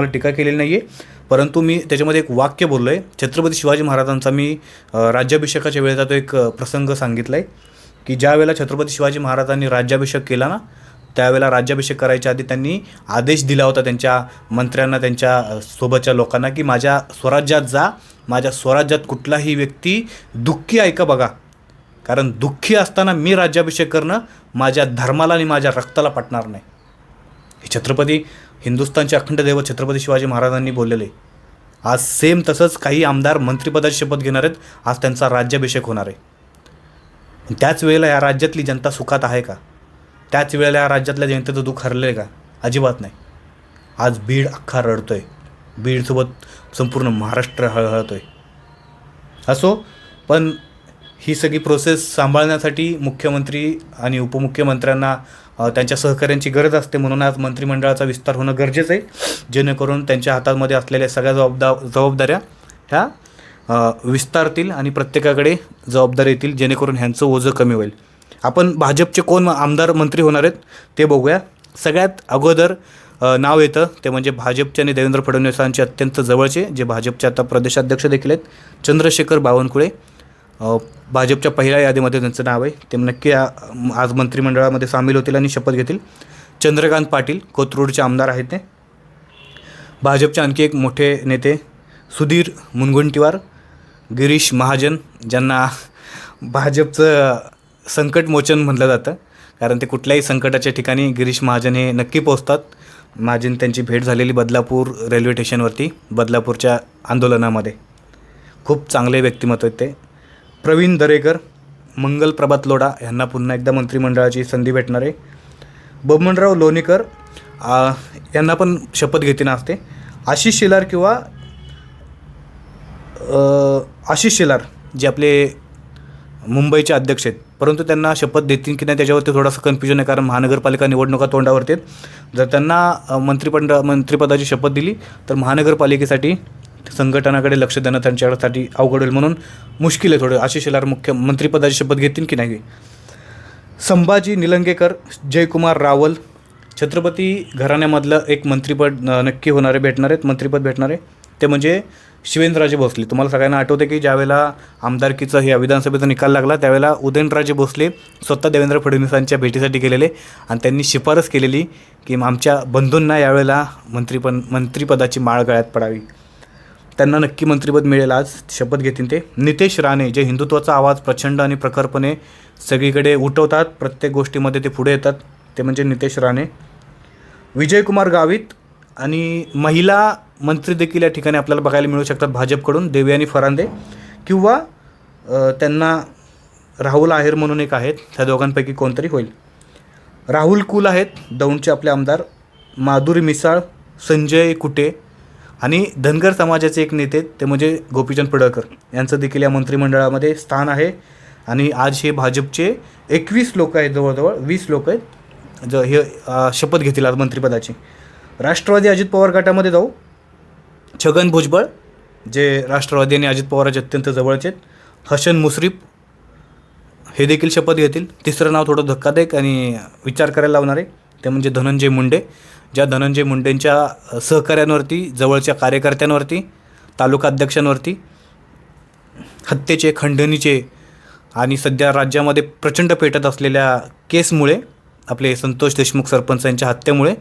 मला टीका केलेली नाही आहे परंतु मी त्याच्यामध्ये एक वाक्य बोललो आहे छत्रपती शिवाजी महाराजांचा मी राज्याभिषेकाच्या वेळेचा तो एक प्रसंग सांगितला आहे की ज्या वेळेला छत्रपती शिवाजी महाराजांनी राज्याभिषेक केला ना त्यावेळेला राज्याभिषेक करायच्या आधी त्यांनी आदेश दिला होता त्यांच्या मंत्र्यांना त्यांच्या सोबतच्या लोकांना की माझ्या स्वराज्यात जा माझ्या स्वराज्यात कुठलाही व्यक्ती दुःखी आहे का बघा? कारण दुःखी असताना मी राज्याभिषेक करणं माझ्या धर्माला आणि माझ्या रक्ताला पटणार नाही. हे छत्रपती हिंदुस्थानचे अखंड दैवत छत्रपती शिवाजी महाराजांनी बोललेले. आज सेम तसंच काही आमदार मंत्रिपदाची शपथ घेणार आहेत आज त्यांचा राज्याभिषेक होणार आहे. त्याच वेळेला या राज्यातली जनता सुखात आहे का? त्याच वेळेला या राज्यातल्या जनतेचं दुःख हरले आहे का? अजिबात नाही. आज बीड अख्खा रडतो आहे बीडसोबत संपूर्ण महाराष्ट्र हळहळतो आहे असो पण ही सगळी प्रोसेस सांभाळण्यासाठी मुख्यमंत्री आणि उपमुख्यमंत्र्यांना त्यांच्या सहकार्यांची गरज असते म्हणून आज मंत्रिमंडळाचा विस्तार होणं गरजेचं आहे. जेणेकरून त्यांच्या हातामध्ये असलेल्या सगळ्या जबाबदा जबाबदाऱ्या ह्या विस्तारतील आणि प्रत्येकाकडे जबाबदारी येतील जेणेकरून ह्यांचं ओझं कमी होईल. आपण भाजपचे कोण आमदार मंत्री होणार आहेत ते बघूया. सगळ्यात अगोदर नाव येतं ते म्हणजे भाजपचे आणि देवेंद्र फडणवीसांचे अत्यंत जवळचे जे भाजपचे आता प्रदेशाध्यक्ष देखील आहेत चंद्रशेखर बावनकुळे. भाजपच्या पहिल्या यादीमध्ये त्यांचं नाव आहे. ते नक्की आज मंत्रिमंडळामध्ये सामील होतील आणि शपथ घेतील. चंद्रकांत पाटील कोथरूडचे आमदार आहेत ते. भाजपचे आणखी एक मोठे नेते सुधीर मुनगुंटीवार गिरीश महाजन ज्यांना भाजपचं संकटमोचन म्हटलं जातं. कारण ते कुठल्याही संकटाच्या ठिकाणी गिरीश महाजन हे नक्की पोहोचतात. महाजन त्यांची भेट झालेली बदलापूर रेल्वे स्टेशनवरती बदलापूरच्या आंदोलनामध्ये. खूप चांगले व्यक्तिमत्व आहेत ते. प्रवीण दरेकर मंगल प्रभात लोढा यांना पुन्हा एकदा मंत्रिमंडळाची संधी भेटणार आहे. बबनराव लोणीकर यांना पण शपथ घेताना असते. आशिष शेलार किंवा आशिष शेलार जे आपले मुंबईचे अध्यक्ष आहेत परंतु त्यांना शपथ देतील की नाही त्याच्यावरती थोडासा कन्फ्युजन आहे कारण महानगरपालिका निवडणुका तोंडावरती आहेत. जर त्यांना मंत्रिपंड मंत्रिपदाची शपथ दिली तर महानगरपालिकेसाठी संघटनाकडे लक्ष देणं त्यांच्यासाठी अवघड होईल म्हणून मुश्किल आहे थोडं. आशिष शेलार मुख्यमंत्रीपदाची शपथ घेतील की नाही? संभाजी निलंगेकर जयकुमार रावल छत्रपती घराण्यामधलं एक मंत्रिपद नक्की होणारे भेटणार आहेत मंत्रिपद भेटणारे ते म्हणजे शिवेंद्रराजे भोसले. तुम्हाला सगळ्यांना आठवते की ज्यावेळेला आमदारकीचं हे विधानसभेचा निकाल लागला त्यावेळेला उदयनराजे भोसले स्वतः देवेंद्र फडणवीसांच्या भेटीसाठी गेलेले आणि त्यांनी शिफारस केलेली की आमच्या बंधूंना यावेळेला मंत्रिपद मंत्रिपदाची माळ गळ्यात पडावी. त्यांना नक्की मंत्रिपद मिळेल आज. शपथ घेतील ते. नितेश राणे जे हिंदुत्वाचा आवाज प्रचंड आणि प्रखरपणे सगळीकडे उठवतात प्रत्येक गोष्टीमध्ये ते पुढे येतात ते म्हणजे नितेश राणे. विजयकुमार गावित आणि महिला मंत्री देखील या ठिकाणी आपल्याला बघायला मिळू शकतात भाजपकडून देवी आणि फरांदे. किंवा त्यांना राहुल आहेर म्हणून एक आहेत त्या दोघांपैकी कोणतरी होईल. राहुल कुल आहेत दौंडचे आपले आमदार. माधुरी मिसाळ संजय कुटे आणि धनगर समाजाचे एक नेते ते म्हणजे गोपीचंद पडळकर. यांचं देखील या मंत्रिमंडळामध्ये स्थान आहे. आणि आज हे भाजपचे एकवीस लोक आहेत जवळजवळ वीस लोक आहेत ज हे शपथ घेतील आज मंत्रिपदाची. राष्ट्रवादी अजित पवार गटामध्ये जाऊ. छगन भुजबळ जे राष्ट्रवादी आणि अजित पवाराचे अत्यंत जवळचे आहेत. हसन मुश्रीफ हे देखील शपथ घेतील. तिसरं नाव थोडं धक्कादायक आणि विचार करायला लावणार. आहे ते म्हणजे धनंजय मुंडे ज्या धनंजय मुंडेंच्या सहकाऱ्यांवरती जवळच्या कार्यकर्त्यांवरती तालुका अध्यक्षांवरती हत्येचे खंडणीचे आणि सध्या राज्यामध्ये प्रचंड पेटत असलेल्या केसमुळे आपले संतोष देशमुख सरपंच यांच्या हत्येमुळे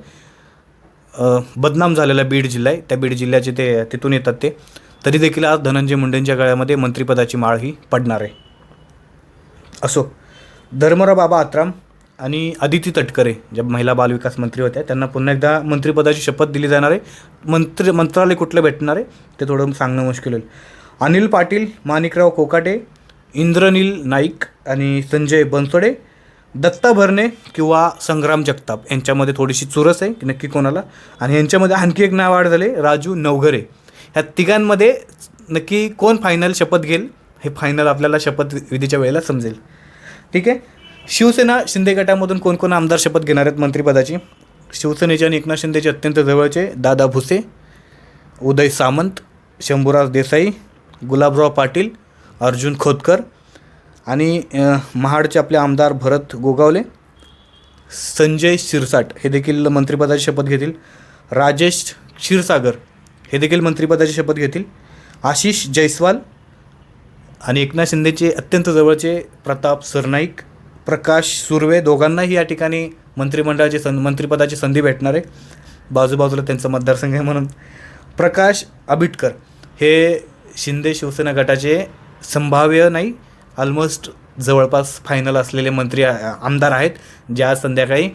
बदनाम झालेला बीड जिल्हा आहे. त्या बीड जिल्ह्याचे ते तिथून येतात ते. तरी देखील आज धनंजय मुंडेंच्या गळ्यामध्ये मंत्रिपदाची माळ ही पडणार आहे. असो. धर्मराव बाबा आत्राम. आणि आदिती तटकरे ज्या महिला बालविकास मंत्री होत्या त्यांना पुन्हा एकदा मंत्रिपदाची शपथ दिली जाणार आहे. मंत्री मंत्रालय कुठलं भेटणार आहे ते थोडं सांगणं मुश्किल होईल. अनिल पाटील माणिकराव कोकाटे इंद्रनील नाईक आणि संजय बनसोडे दत्ता भरणे किंवा संग्राम जगताप यांच्यामध्ये थोडीशी चुरस आहे की नक्की कोणाला? आणि यांच्यामध्ये आणखी एक नाव वाढ झाले राजू नवघरे. ह्या तिघांमध्ये नक्की कोण फायनल शपथ घेईल हे फायनल आपल्याला शपथविधीच्या वेळेला समजेल. ठीक आहे? शिवसेना शिंदे गटामधून कोण कोण आमदार शपथ घेणार आहेत मंत्रिपदाची? शिवसेनेच्या आणि एकनाथ शिंदेचे अत्यंत जवळचे दादा भुसे उदय सामंत शंभूराज देसाई गुलाबराव पाटील अर्जुन खोतकर आणि महाडचे आपले आमदार भरत गोगावले. संजय शिरसाट हे देखील मंत्रिपदाची शपथ घेतील. राजेश क्षीरसागर हे देखील मंत्रिपदाची शपथ घेतील. आशिष जयस्वाल आणि एकनाथ शिंदेचे अत्यंत जवळचे प्रताप सरनाईक प्रकाश सुर्वे दोघांनाही या ठिकाणी मंत्रिमंडळाची सं मंत्रिपदाची संधी भेटणार आहे. बाजूबाजूला त्यांचा मतदारसंघ आहे म्हणून. प्रकाश आबिटकर हे शिंदे शिवसेना गटाचे संभाव्य नाही ऑलमोस्ट जवळपास फायनल असलेले मंत्री आमदार आहेत. जे आज संध्याकाळी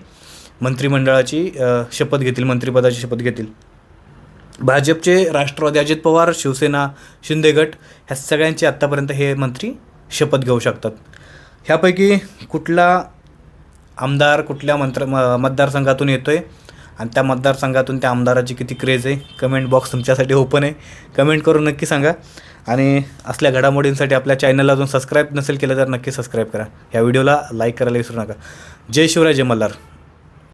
मंत्रिमंडळाची शपथ घेतील मंत्रिपदाची शपथ घेतील. भाजपचे राष्ट्रवादी अजित पवार शिवसेना शिंदे गट ह्या सगळ्यांचे आत्तापर्यंत हे मंत्री शपथ घेऊ शकतात. ह्यापैकी कुठला आमदार कुठल्या मंत्र म मतदारसंघातून येतो आहे आणि त्या मतदारसंघातून त्या आमदाराची किती क्रेज आहे? कमेंट बॉक्स तुमच्यासाठी ओपन आहे. कमेंट करून नक्की सांगा. आणि असल्या घडामोडींसाठी आपल्या चॅनलला अजून सबस्क्राईब नसेल केलं तर नक्की सबस्क्राईब करा. ह्या व्हिडिओला लाईक करायला विसरू नका. जय शिवराय जय मल्हार.